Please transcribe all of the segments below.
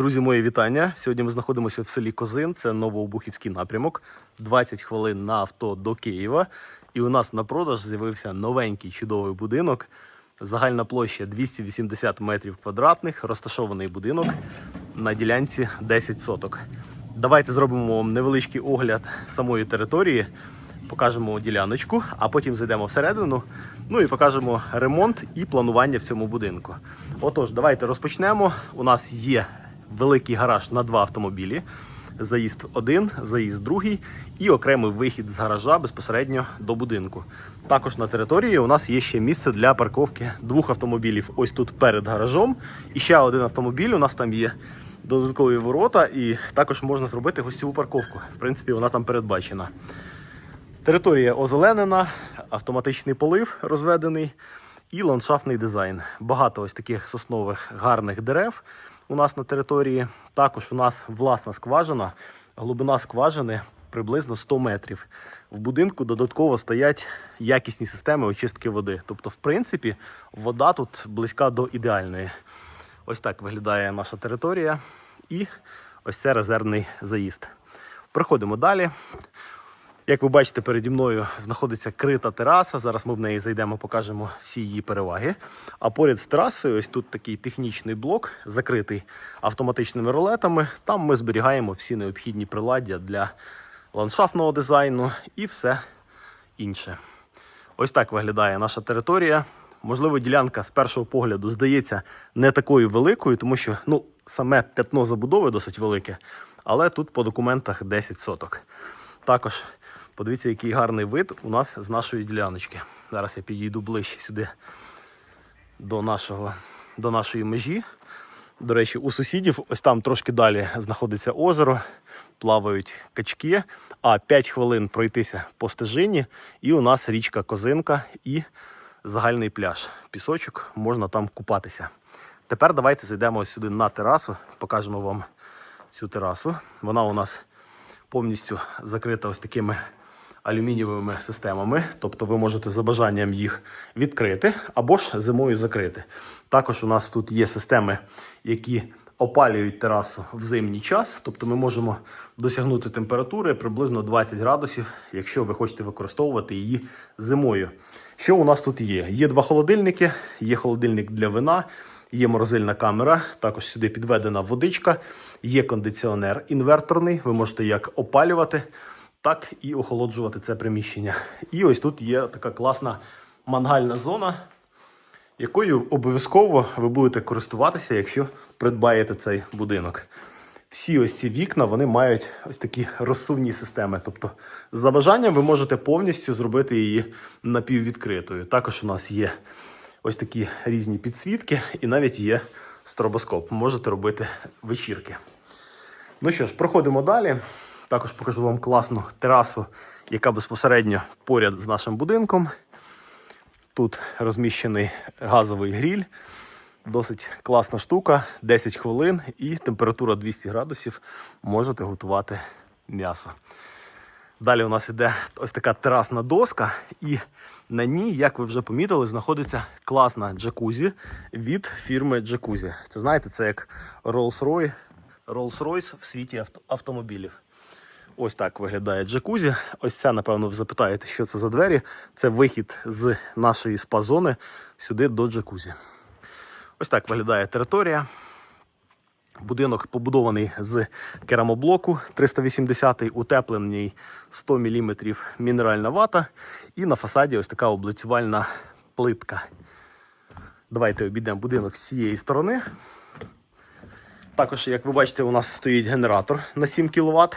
Друзі, мої вітання. Сьогодні ми знаходимося в селі Козин, це Новообухівський напрямок. 20 хвилин на авто до Києва. І у нас на продаж з'явився новенький чудовий будинок. Загальна площа 280 метрів квадратних, розташований будинок на ділянці 10 соток. Давайте зробимо вам невеличкий огляд самої території, покажемо діляночку, а потім зайдемо всередину. Ну і покажемо ремонт і планування в цьому будинку. Отож, давайте розпочнемо. У нас є великий гараж на два автомобілі. Заїзд один, заїзд другий і окремий вихід з гаража безпосередньо до будинку. Також на території у нас є ще місце для парковки двох автомобілів. Ось тут перед гаражом. І ще один автомобіль. У нас там є додаткові ворота, і також можна зробити гостьову парковку. В принципі, вона там передбачена. Територія озеленена, автоматичний полив розведений і ландшафтний дизайн. Багато ось таких соснових гарних дерев у нас на території. Також у нас власна скважина, глибина скважини приблизно 100 метрів. В будинку додатково стоять якісні системи очистки води. Тобто, в принципі, вода тут близька до ідеальної. Ось так виглядає наша територія. І ось це резервний заїзд. Проходимо далі. Як ви бачите, переді мною знаходиться крита тераса. Зараз ми в неї зайдемо, покажемо всі її переваги. А поряд з терасою, ось тут такий технічний блок, закритий автоматичними ролетами. Там ми зберігаємо всі необхідні приладдя для ландшафтного дизайну і все інше. Ось так виглядає наша територія. Можливо, ділянка з першого погляду здається не такою великою, тому що ну, саме п'ятно забудови досить велике, але тут по документах 10 соток. Також подивіться, який гарний вид у нас з нашої діляночки. Зараз я підійду ближче сюди до, нашого, до нашої межі. До речі, у сусідів ось там трошки далі знаходиться озеро, плавають качки, а 5 хвилин пройтися по стежині, і у нас річка Козинка і загальний пляж. Пісочок, можна там купатися. Тепер давайте зайдемо сюди на терасу, покажемо вам цю терасу. Вона у нас повністю закрита ось такими алюмінієвими системами. Тобто ви можете за бажанням їх відкрити або ж зимою закрити. Також у нас тут є системи, які опалюють терасу в зимній час. Тобто ми можемо досягнути температури приблизно 20 градусів, якщо ви хочете використовувати її зимою. Що у нас тут є? Є два холодильники, є холодильник для вина. Є морозильна камера, також сюди підведена водичка, є кондиціонер інверторний. Ви можете як опалювати, так і охолоджувати це приміщення. І ось тут є така класна мангальна зона, якою обов'язково ви будете користуватися, якщо придбаєте цей будинок. Всі ось ці вікна вони мають ось такі розсувні системи. Тобто, за бажанням ви можете повністю зробити її напіввідкритою. Також у нас є ось такі різні підсвітки, і навіть є стробоскоп. Можете робити вечірки. Ну що ж, проходимо далі. Також покажу вам класну терасу, яка безпосередньо поряд з нашим будинком. Тут розміщений газовий гріль. Досить класна штука, 10 хвилин і температура 200 градусів. Можете готувати м'ясо. Далі у нас іде ось така терасна доска, і на ній, як ви вже помітили, знаходиться класна джакузі від фірми Джакузі. Це знаєте, це як Rolls-Royce, Rolls-Royce в світі авто- автомобілів. Ось так виглядає джакузі. Ось це, напевно, ви запитаєте, що це за двері. Це вихід з нашої спа-зони сюди до джакузі. Ось так виглядає територія. Будинок побудований з керамоблоку 380 утеплений 100 мм мінеральна вата. І на фасаді ось така облицювальна плитка. Давайте обійдемо будинок з цієї сторони. Також, як ви бачите, у нас стоїть генератор на 7 кВт.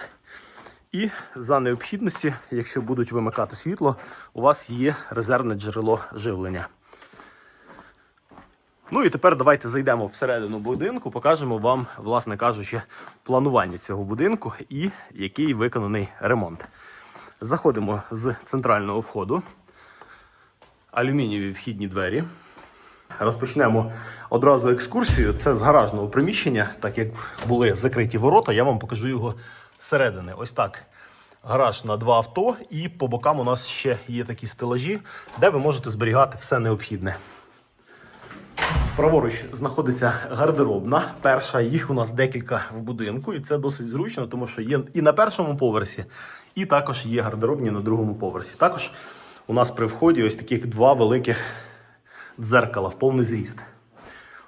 І за необхідності, якщо будуть вимикати світло, у вас є резервне джерело живлення. Ну і тепер давайте зайдемо всередину будинку, покажемо вам, власне кажучи, планування цього будинку і який виконаний ремонт. Заходимо з центрального входу. Алюмінієві вхідні двері. Розпочнемо одразу екскурсію. Це з гаражного приміщення, так як були закриті ворота, я вам покажу його зсередини. Ось так. Гараж на два авто, і по бокам у нас ще є такі стелажі, де ви можете зберігати все необхідне. Праворуч знаходиться гардеробна. Перша їх у нас декілька в будинку, і це досить зручно, тому що є і на першому поверсі, і також є гардеробні на другому поверсі. Також у нас при вході ось таких два великих дзеркала в повний зріст.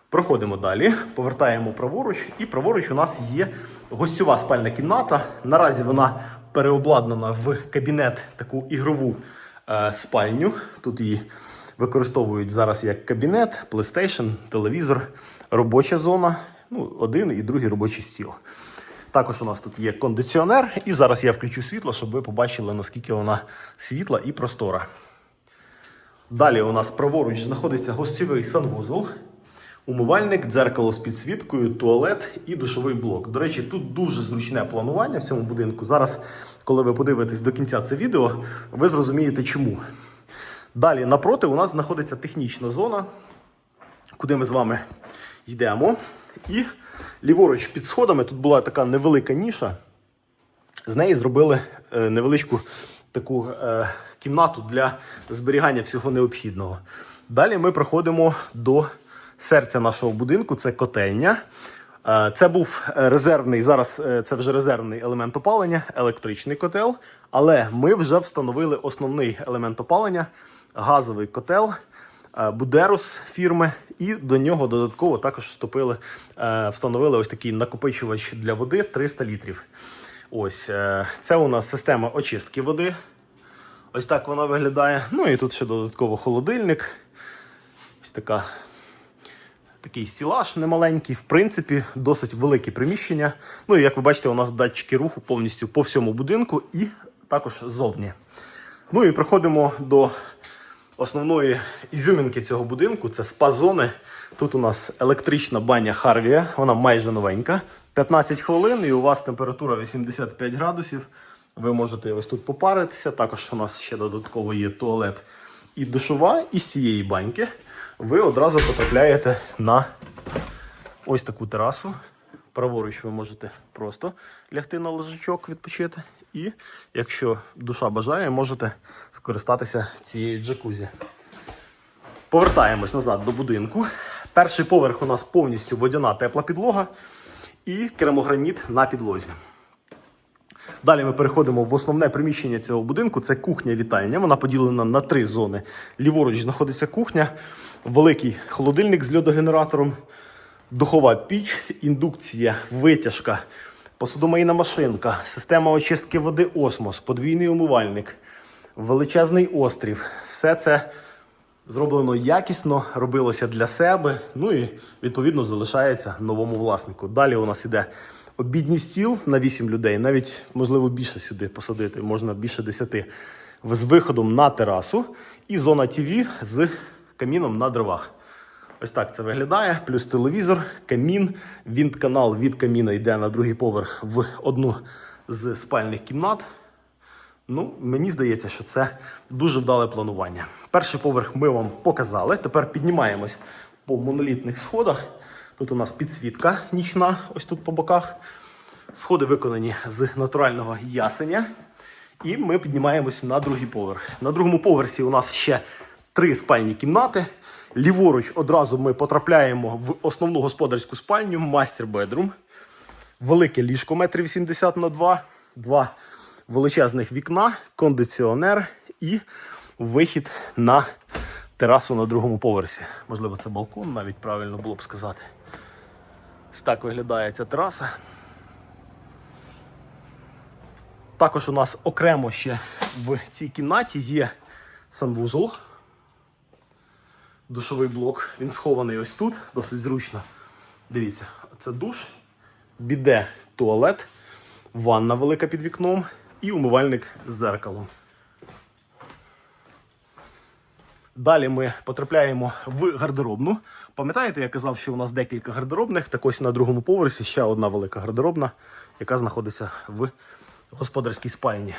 Проходимо далі, повертаємо праворуч, і праворуч у нас є гостьова спальна кімната. Наразі вона переобладнана в кабінет, таку ігрову е, спальню. Тут її використовують зараз як кабінет, PlayStation, телевізор, робоча зона, ну, один і другий робочий стіл. Також у нас тут є кондиціонер, і зараз я включу світло, щоб ви побачили, наскільки вона світла і простора. Далі у нас праворуч знаходиться гостьовий санвузол, умивальник, дзеркало з підсвіткою, туалет і душовий блок. До речі, тут дуже зручне планування в цьому будинку. Зараз, коли ви подивитесь до кінця це відео, ви зрозумієте чому. Далі напроти у нас знаходиться технічна зона, куди ми з вами йдемо. І ліворуч під сходами тут була така невелика ніша. З неї зробили е, невеличку таку е, кімнату для зберігання всього необхідного. Далі ми проходимо до серця нашого будинку. Це котельня. Е, Це був резервний, зараз е, це вже резервний елемент опалення, електричний котел. Але ми вже встановили основний елемент опалення, газовий котел. е, Будерус фірми, і до нього додатково також вступили, встановили ось такий накопичувач для води 300 літрів. Ось це у нас система очистки води. Ось так вона виглядає. Ну і тут ще додатково холодильник. Ось така, такий стілаж немаленький, в принципі, досить велике приміщення. Ну і як ви бачите, у нас датчики руху повністю по всьому будинку і також зовні. Ну і приходимо до основної ізюмінки цього будинку це спа-зони. Тут у нас електрична баня Харвія, вона майже новенька. 15 хвилин і у вас температура 85 градусів. Ви можете ось тут попаритися. Також у нас ще додатково є туалет і душова. І з цієї баньки ви одразу потрапляєте на ось таку терасу. Праворуч ви можете просто лягти на лежачок, відпочити. І якщо душа бажає, можете скористатися цією джакузі. Повертаємось назад до будинку. Перший поверх у нас повністю водяна тепла підлога і керамограніт на підлозі. Далі ми переходимо в основне приміщення цього будинку. Це кухня-вітальня. Вона поділена на три зони. Ліворуч знаходиться кухня, великий холодильник з льодогенератором, духова піч, індукція, витяжка, посудомийна машинка, система очистки води осмос, подвійний умивальник, величезний острів. Все це зроблено якісно, робилося для себе. Ну і відповідно залишається новому власнику. Далі у нас іде обідній стіл на 8 людей, навіть можливо більше сюди посадити, можна більше 10, з виходом на терасу і зона ТВ з каміном на дровах. Ось так це виглядає. Плюс телевізор, камін. Вінт-канал від каміна йде на другий поверх в одну з спальних кімнат. Ну, мені здається, що це дуже вдале планування. Перший поверх ми вам показали. Тепер піднімаємось по монолітних сходах. Тут у нас підсвітка нічна, ось тут по боках. Сходи виконані з натурального ясеня. І ми піднімаємось на другий поверх. На другому поверсі у нас ще три спальні кімнати. Ліворуч одразу ми потрапляємо в основну господарську спальню, мастер бедрум. Велике ліжко 1,80 м на 2, два величезних вікна, кондиціонер і вихід на терасу на другому поверсі. Можливо, це балкон, навіть правильно було б сказати. Ось так виглядає ця тераса. Також у нас окремо ще в цій кімнаті є санвузол. Душовий блок. Він схований ось тут, досить зручно. Дивіться, це душ, біде туалет, ванна велика під вікном і умивальник з зеркалом. Далі ми потрапляємо в гардеробну. Пам'ятаєте, я казав, що у нас декілька гардеробних. Так ось на другому поверсі ще одна велика гардеробна, яка знаходиться в господарській спальні.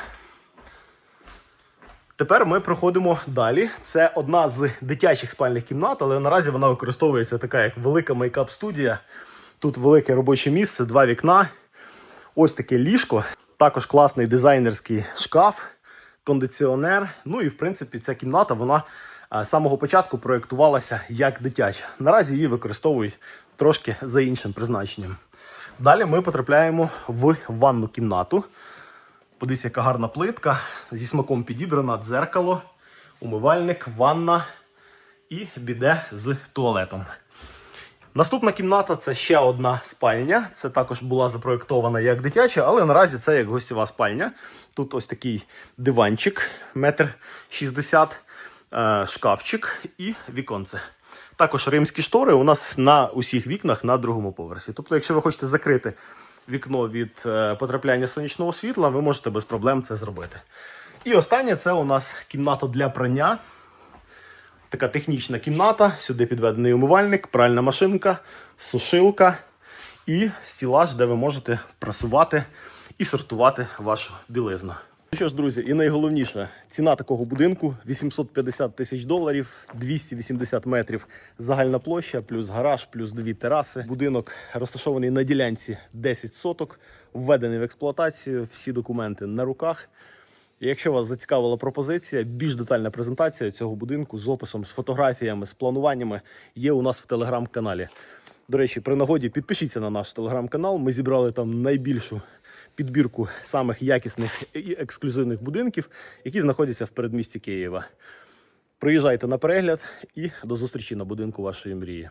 Тепер ми проходимо далі. Це одна з дитячих спальних кімнат, але наразі вона використовується така як велика мейкап-студія. Тут велике робоче місце, два вікна. Ось таке ліжко. Також класний дизайнерський шкаф, кондиціонер. Ну і в принципі ця кімната вона з самого початку проєктувалася як дитяча. Наразі її використовують трошки за іншим призначенням. Далі ми потрапляємо в ванну кімнату. Подивіться, яка гарна плитка. Зі смаком підібрана дзеркало, умивальник, ванна і біде з туалетом. Наступна кімната це ще одна спальня. Це також була запроєктована як дитяча, але наразі це як гостєва спальня. Тут ось такий диванчик, метр шістдесят, е, шкафчик і віконце. Також римські штори у нас на усіх вікнах на другому поверсі. Тобто, якщо ви хочете закрити вікно від е, потрапляння сонячного світла, ви можете без проблем це зробити. І останнє це у нас кімната для прання. Така технічна кімната. Сюди підведений умивальник, пральна машинка, сушилка і стілаж, де ви можете прасувати і сортувати вашу білизну. Ну що ж, друзі, і найголовніше, ціна такого будинку 850 тисяч доларів, 280 метрів загальна площа, плюс гараж, плюс дві тераси. Будинок розташований на ділянці 10 соток, введений в експлуатацію, всі документи на руках. Якщо вас зацікавила пропозиція, більш детальна презентація цього будинку з описом, з фотографіями, з плануваннями є у нас в телеграм-каналі. До речі, при нагоді підпишіться на наш телеграм-канал. Ми зібрали там найбільшу підбірку самих якісних і ексклюзивних будинків, які знаходяться в передмісті Києва. Приїжджайте на перегляд і до зустрічі на будинку вашої мрії.